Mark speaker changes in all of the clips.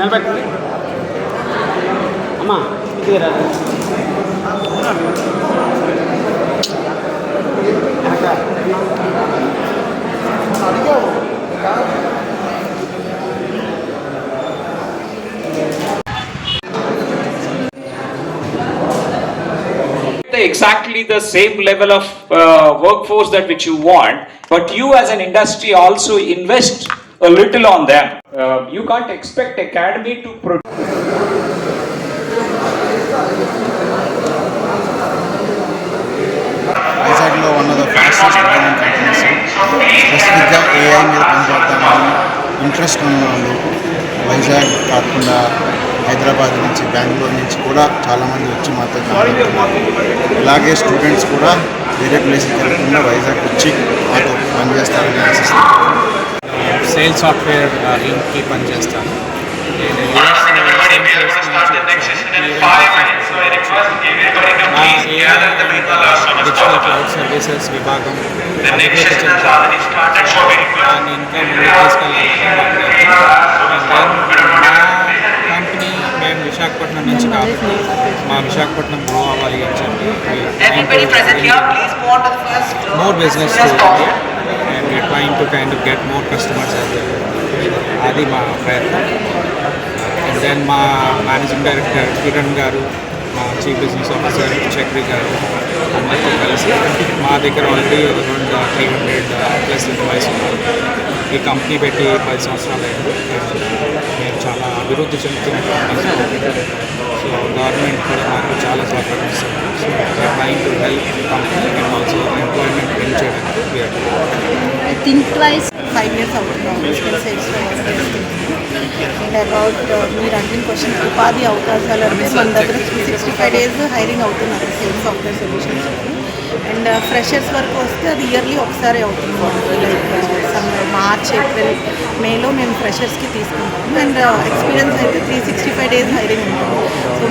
Speaker 1: నిలబెట్టండి అమ్మా ఇది రాదు
Speaker 2: the exactly the same level of uh, workforce that which you want, but you as an industry also invest a little on them. Uh, you can't expect academy to produce.
Speaker 3: వైజాగ్లో one of the fastest growing companies స్పెసిఫిక్గా AI మీద పనిచేద్దామని interest ఉన్న వాళ్ళు వైజాగ్ కాకుండా హైదరాబాద్ నుంచి బెంగళూరు నుంచి కూడా చాలామంది వచ్చి మాతో అలాగే స్టూడెంట్స్ కూడా వేరే ప్లేస్కి వెళ్ళకుండా వైజాగ్ వచ్చి మాతో పనిచేస్తారని ఆశిస్తున్నాను
Speaker 4: సేల్ సాఫ్ట్వేర్ లింక్కి పనిచేస్తాను. నేను డిజిటల్ క్లౌడ్ సర్వీసెస్ విభాగం దాన్ని ఇంకా ముందుకు కంపెనీ మేము విశాఖపట్నం నుంచి కాబట్టి మా విశాఖపట్నం గ్రో అవ్వాలి అని చెప్పి
Speaker 5: Everybody present and please move to
Speaker 4: kind get first. Customers business అది మా ప్రయత్నం. అండ్ దెన్ మా మేనేజింగ్ డైరెక్టర్ కిరణ్ గారు మా చీఫ్ బిజినెస్ ఆఫీసర్ చక్రి గారు అందరితో కలిసి మా దగ్గర already around three hundred plus employees ఉన్నారు. ఈ కంపెనీ పెట్టి పది సంవత్సరాలు అయింది. మేము చాలా అభివృద్ధి చెందుతున్నటువంటి సో గవర్నమెంట్ కూడా మాకు చాలా సహకరిస్తుంది. So trying to help company and also employment పెంచ్ చేయడానికి we are
Speaker 6: ఫైవ్ ఇయర్స్ అవుతున్నాం అండ్ అబౌట్ మీరు అడిగిన క్వశ్చన్ ఉపాధి అవకాశాలు అంటే మన దగ్గర three sixty five days hiring అవుతున్నారు sales software solutions and freshers వరకు వస్తే అది ఇయర్లీ ఒకసారి అవుతుంది. లైక్ మార్చ్ ఏప్రిల్ మేలో మేము ఫ్రెషర్స్కి తీసుకుంటాము. అండ్ ఎక్స్పీరియన్స్ అయితే three sixty five days hiring ఉంటుంది.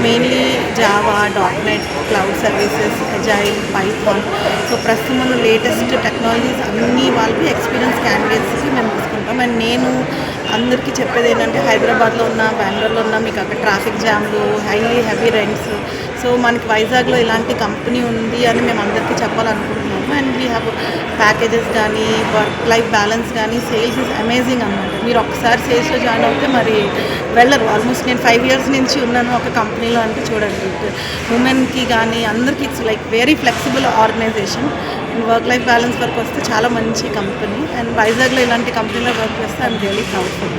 Speaker 6: Mainly Java dot net cloud services agile Python so ప్రస్తుతం ఉన్న లేటెస్ట్ టెక్నాలజీస్ అన్ని వాళ్ళకి ఎక్స్పీరియన్స్ క్యాండిడేట్స్కి మేము తీసుకుంటాం. అండ్ నేను అందరికీ చెప్పేది ఏంటంటే హైదరాబాద్లో ఉన్న బెంగళూరులో ఉన్న మీకు అక్కడ ట్రాఫిక్ జామ్లు హైలీ హెవీ రెంట్స్ సో మనకి వైజాగ్లో ఇలాంటి కంపెనీ ఉంది అని మేము అందరికీ చెప్పాలనుకుంటున్నాము. అండ్ వీ హ్యావ్ ప్యాకేజెస్ కానీ వర్క్ లైఫ్ బ్యాలెన్స్ కానీ సేల్స్ ఇస్ అమేజింగ్ అనమాట మీరు ఒకసారి సేల్స్లో జాయిన్ అవుతే మరి వెళ్ళరు. ఆల్మోస్ట్ నేను ఫైవ్ ఇయర్స్ నుంచి ఉన్నాను ఒక కంపెనీలో అంటే చూడండి. ఉమెన్కి కానీ అందరికీ it's like very flexible organisation and work life balance వరకు వస్తే చాలా మంచి కంపెనీ అండ్ వైజాగ్లో ఇలాంటి కంపెనీలో వర్క్ చేస్తే ఐమ్ రియలీ ప్రౌడ్ ఫర్